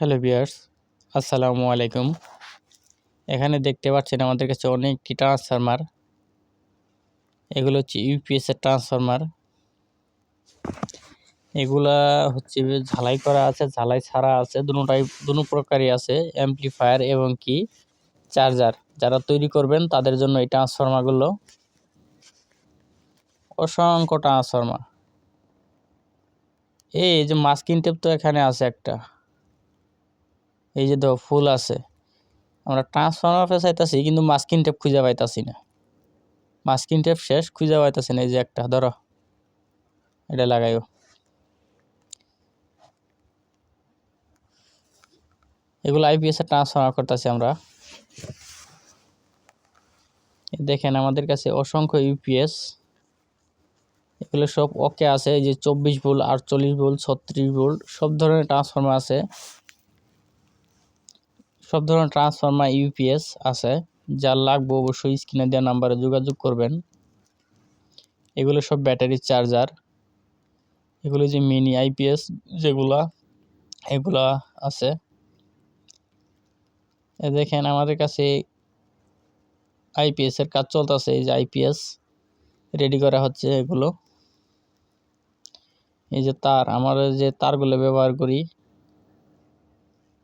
Hello বিয়ার্স আসসালামু আলাইকুম। এখানে দেখতে পাচ্ছেন আমাদের কাছে অনেকটি ট্রান্সফরমার এগুলো হচ্ছে ইউপিএস এর ট্রান্সফরমার এগুলা হচ্ছে ঝালাই করা আছে, ঝালাই ছাড়া আছে, দুটাই দুটো প্রকারই আছে অ্যাম্পলিফায়ার এবং কি চার্জার যারা তৈরি করবেন তাদের জন্য এই ট্রান্সফরমারগুলো অসংখ্য ট্রান্সফরমার এই যে মাস্কিন টেপ তো এখানে আছে একটা। এই যে দেখো, ফুল আছে। আমরা ট্রান্সফর্মার চাইতেছি, কিন্তু মাস্কিন টেপ খুঁজে পাইতাছি না। মাস্কিন টেপ শেষ, খুঁজে পাইতাছি না, এই যে একটা, ধরো। এটা লাগাইও। এগুলো আইপিএস এ ট্রান্সফার করতেছি আমরা। দেখেন, আমাদের কাছে অসংখ্য ইউপিএস এগুলো সব ওকে আছে, এই যে চব্বিশ ভোল্ট, আটচল্লিশ ভোল্ট, ছত্রিশ ভোল্ট, সব ধরনের ট্রান্সফর্মার আছে। সব ধরনের ট্রান্সফর্মার ইউপিএস আছে। যা লাগবে অবশ্যই স্ক্রিনে দেওয়া নাম্বারে যোগাযোগ করবেন। এগুলো সব ব্যাটারি চার্জার এগুলো যে মিনি আইপিএস যেগুলা, এগুলা আছে। দেখেন আমাদের কাছে আইপিএস এর কাজ চলতেছে, এই যে আইপিএস রেডি করা হচ্ছে এগুলো। এই যে তার, আমরা যে তারগুলো ব্যবহার করি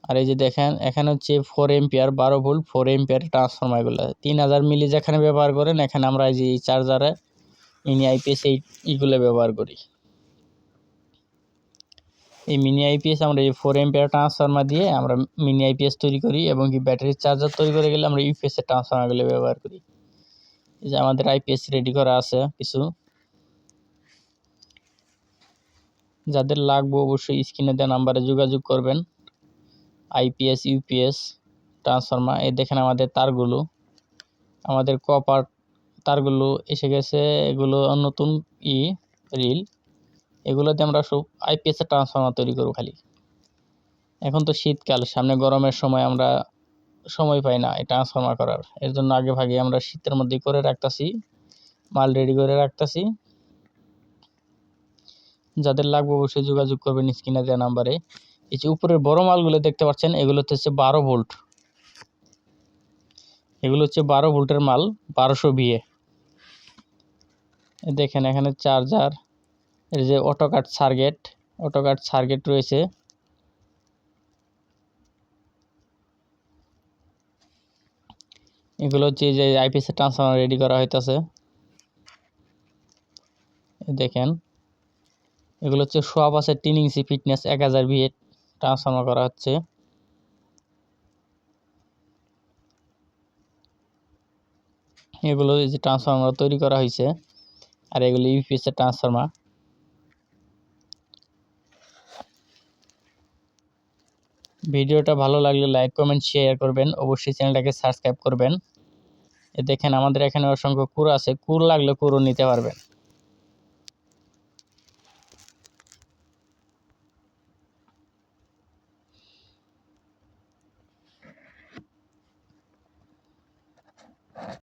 আর এই যে দেখেন, এখানে হচ্ছে ফোর এম্পিয়ার বারো ভোল্ট ফোর এম্পিয়ার ট্রান্সফর্মারগুলো তিন হাজার মিলি যেখানে ব্যবহার করেন, এখানে আমরা এই যে এই চার্জারে মিনি আইপিএস এই ইগুলো ব্যবহার করি। এই মিনি আইপিএস আমরা এই ফোর এম্পিয়ার ট্রান্সফর্মার দিয়ে আমরা মিনি আইপিএস তৈরি করি এবং কি ব্যাটারির চার্জার তৈরি করে গেলে আমরা ইউপিএস এর ট্রান্সফর্মারগুলো ব্যবহার করি। এই যে আমাদের আইপিএস রেডি করা আছে কিছু। যাদের লাগবে অবশ্যই স্ক্রিনে দেওয়া নাম্বারে যোগাযোগ করবেন। আইপিএস ইউপিএস ট্রান্সফর্মার, এই দেখেন আমাদের তারগুলো। আমাদের কপার তারগুলো এসে গেছে, এগুলো নতুন ই রিল এগুলোতে আমরা সব আইপিএসের ট্রান্সফর্মার তৈরি করব খালি। এখন তো শীতকাল, সামনে গরমের সময় আমরা সময় পাই না এই ট্রান্সফর্মার করার। এর জন্য আগে ভাগে আমরা শীতের মধ্যে করে রাখতেছি, মাল রেডি করে রাখতেছি। যাদের লাগবে অবশ্যই যোগাযোগ করবেন স্ক্রিনে দেওয়া নাম্বারে। এই যে উপরের বড় মালগুলো দেখতে পাচ্ছেন, এগুলো হচ্ছে বারো ভোল্ট। এগুলো হচ্ছে বারো ভোল্টের মাল, বারোশো বিয়ে দেখেন এখানে চার্জার এর যে অটোকাট সার্গেট অটোকাট সার্গেট রয়েছে। এগুলো হচ্ছে যে আইপিএসের ট্রান্সফর্মার রেডি করা হইতেছে। দেখেন, এগুলো হচ্ছে সোয়াব আছে ইঞ্চি ফিটনেস এক হাজার বিয়ে ট্রান্সফর্মার করা হচ্ছে। এগুলো যে ট্রান্সফর্মার তৈরি করা হয়েছে, আর এগুলো ইউপিএস এর ট্রান্সফর্মার। ভিডিওটা ভালো লাগলে লাইক, কমেন্ট, শেয়ার করবেন। অবশ্যই চ্যানেলটাকে সাবস্ক্রাইব করবেন। দেখেন আমাদের এখানে অসংখ্য কুর আছে। কুর লাগলে কুরও নিতে পারবেন।